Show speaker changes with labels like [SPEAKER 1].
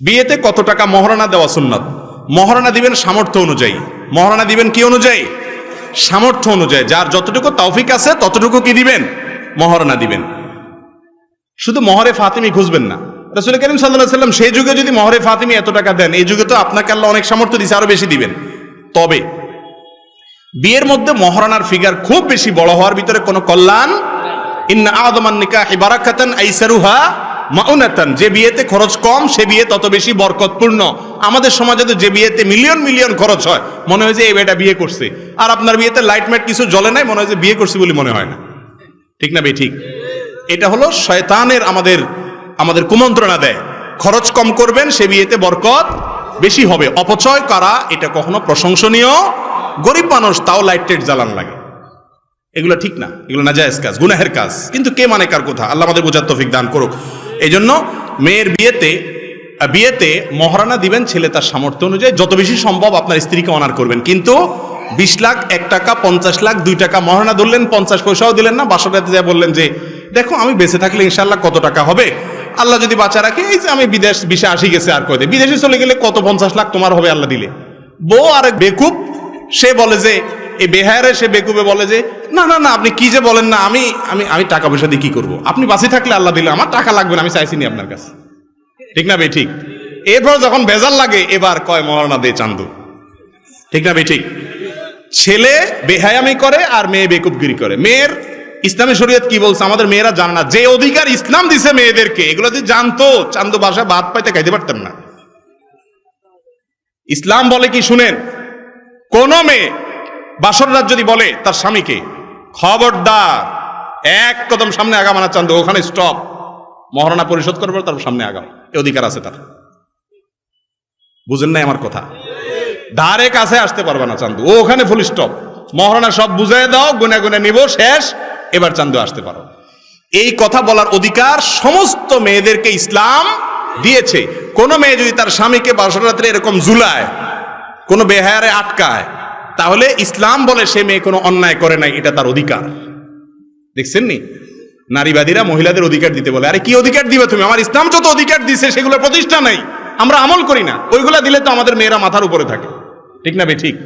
[SPEAKER 1] বিয়েতে কত টাকা মহারণা দেওয়া সুন্নত? মহারণা দিবেন সামর্থ্য অনুযায়ী। মহারণা দিবেন কি অনুযায়ী? সামর্থ্য অনুযায়ী। যার যতটুকু তৌফিক আছে, ততটুকু কি দিবেন? মহারণা দিবেন। শুধু মহরে ফাতিমি খুঁজবেন না। রসুল করিম সাল্লাহ সাল্লাম সেই যুগে যদি মহরে ফাতিমি এত টাকা দেন, এই যুগে তো আপনাকে আল্লাহ অনেক সামর্থ্য দিছে, আরও বেশি দিবেন। তবে বিয়ের মধ্যে মহারানার ফিগার খুব বেশি বড় হওয়ার ভিতরে কোনো কল্যাণ ইন্না আদমান নিকাহ বারাকাতান আইসারুহা মাউনাতান, যে বিয়েতে খরচ কম, সে বিয়ে তত বেশি বরকতপূর্ণ। আমাদের সমাজে তো যে বিয়েতে মিলিয়ন মিলিয়ন খরচ হয়, মনে হয় যে এই বেটা বিয়ে করছে। আর আপনার বিয়েতে লাইট ম্যাট কিছু জ্বলে নাই, মনে হয় যে বিয়ে করছে বলে মনে হয় না। ঠিক না বে ঠিক? এটা হলো শয়তানের আমাদের আমাদের কুমন্ত্রণা দেয়। খরচ কম করবেন, সে বিয়েতে বরকত বেশি হবে। অপচয় করা, এটা কখনো প্রশংসনীয়। গরিব মানুষ, তাও লাইট টেট জ্বালান লাগে। এগুলো ঠিক না, এগুলো না জায়েজ কাজ, গুনাহের কাজ। কিন্তু কে মানে কার কথা? আল্লাহ আমাদের বোঝার তৌফিক দান করুক। এই জন্য মেয়ের বিয়েতে বিয়েতে মহারানা দিবেন ছেলে তার সামর্থ্য অনুযায়ী। যত বেশি সম্ভব আপনার স্ত্রীকে অনার করবেন। কিন্তু বিশ লাখ, এক টাকা, পঞ্চাশ লাখ, দুই টাকা মহারানা ধরলেন, পঞ্চাশ পয়সাও দিলেন না। বাসরাতে যা বললেন যে, দেখো, আমি বেঁচে থাকলে ইনশাল্লাহ কত টাকা হবে? আল্লাহ যদি বাঁচা রাখে, এই যে আমি বিদেশ, বিশে আসি গেছে আর কয়দিন। বিদেশে চলে গেলে কত পঞ্চাশ লাখ তোমার হবে আল্লাহ দিলে। বউ আর বেকুব, সে বলে যে এই বেহারে সে বেকুবে বলে যে, না না না, আপনি কি যে বলেন না, আমি আমি আমি টাকা পয়সা দিয়ে কি করব? আপনি বাঁচে থাকলে আল্লাহ দিলে, আমার টাকা লাগবে না, আমি চাইছি নি আপনার কাছে। ঠিক না বে ঠিক। এরপর যখন বেজাল লাগে, এবার কয় মহারণা দে চান্দু। ঠিক না বে ঠিক। ছেলে বেহায়ামি করে আর মেয়ে বেকুবগিরি করে। মেয়ের ইসলামী শরীয়ত কি বলছে? আমাদের মেয়েরা জানে না। যে অধিকার ইসলাম দিছে মেয়েদেরকে, এগুলো যদি জানতো, চান্দু বাসা বাদ পাইতে খাইতে পারতাম না। ইসলাম বলে কি শুনেন? কোন মেয়ে বাসর রাত যদি বলে, তার স্বামীকে? খবরদার। এক কদম সামনে আগামানা চান্দু, ওখানে স্টপ মহারণা পরিশোধ করবে, তার সামনে আগাম এ অধিকার আছে তার। বুঝেন নাই আমার কথা? ধারে কাছে আসতে পারবে না চান্দু। ওখানে ফুল স্টপ মহারণা সব বুঝাই দাও, গুনে গুনে নিব, শেষ। এবার চান্দু আসতে পারো। এই কথা বলার অধিকার সমস্ত মেয়েদেরকে ইসলাম দিয়েছে। কোন মেয়ে যদি তার স্বামীকে বাসরাত্রে এরকম জুলায় কোনো বেহারে আটকায় তাহলে ইসলাম বলে সে মেয়ে কোনো অন্যায় করে নাই, এটা তার অধিকার। দেখছেন নি নারীবাদীরা মহিলাদের অধিকার দিতে বলে, আরে কি অধিকার দিবে তুমি? আমার ইসলাম যত অধিকার দিছে সেগুলো প্রতিষ্ঠা নাই। আমরা আমল করি না। ওইগুলা দিলে তো আমাদের মেয়েরা মাথার উপরে থাকে। ঠিক না বে, ঠিক?